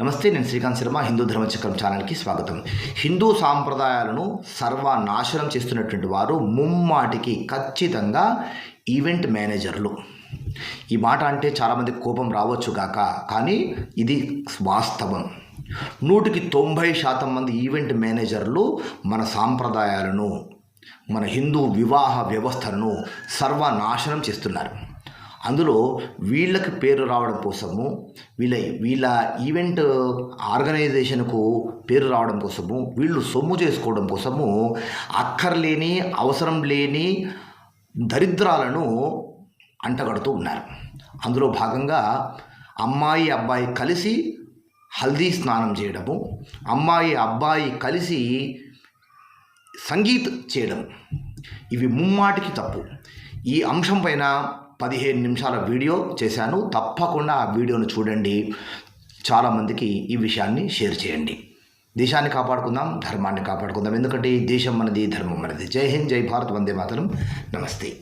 నమస్తే నేను శ్రీకాంత్ శర్మ హిందూ ధర్మచక్రం ఛానల్కి స్వాగతం. హిందూ సాంప్రదాయాలను సర్వనాశనం చేస్తున్నటువంటి వారు ముమ్మాటికి ఖచ్చితంగా ఈవెంట్ మేనేజర్లు. ఈ మాట అంటే చాలామందికి కోపం రావచ్చు కాక కానీ ఇది వాస్తవం. నూటికి తొంభై శాతం మంది ఈవెంట్ మేనేజర్లు మన సాంప్రదాయాలను మన హిందూ వివాహ వ్యవస్థను సర్వనాశనం చేస్తున్నారు. అందులో వీళ్ళకి పేరు రావడం కోసము వీళ్ళ వీళ్ళ ఈవెంట్ ఆర్గనైజేషన్కు పేరు రావడం కోసము వీళ్ళు సొమ్ము చేసుకోవడం కోసము అక్కర్లేని అవసరం లేని దరిద్రాలను అంటగడుతూ ఉన్నారు. అందులో భాగంగా అమ్మాయి అబ్బాయి కలిసి హల్దీ స్నానం చేయడము అమ్మాయి అబ్బాయి కలిసి సంగీత్ చేయడం ఇవి ముమ్మాటికి తప్పు. ఈ అంశం పైన పదిహేను నిమిషాల వీడియో చేశాను. తప్పకుండా ఆ వీడియోను చూడండి. చాలామందికి ఈ విషయాన్ని షేర్ చేయండి. దేశాన్ని కాపాడుకుందాం ధర్మాన్ని కాపాడుకుందాం. ఎందుకంటే ఈ దేశం మనది ధర్మం మనది. జై హింద్ జై భారత్ వందే మాతరం. నమస్తే.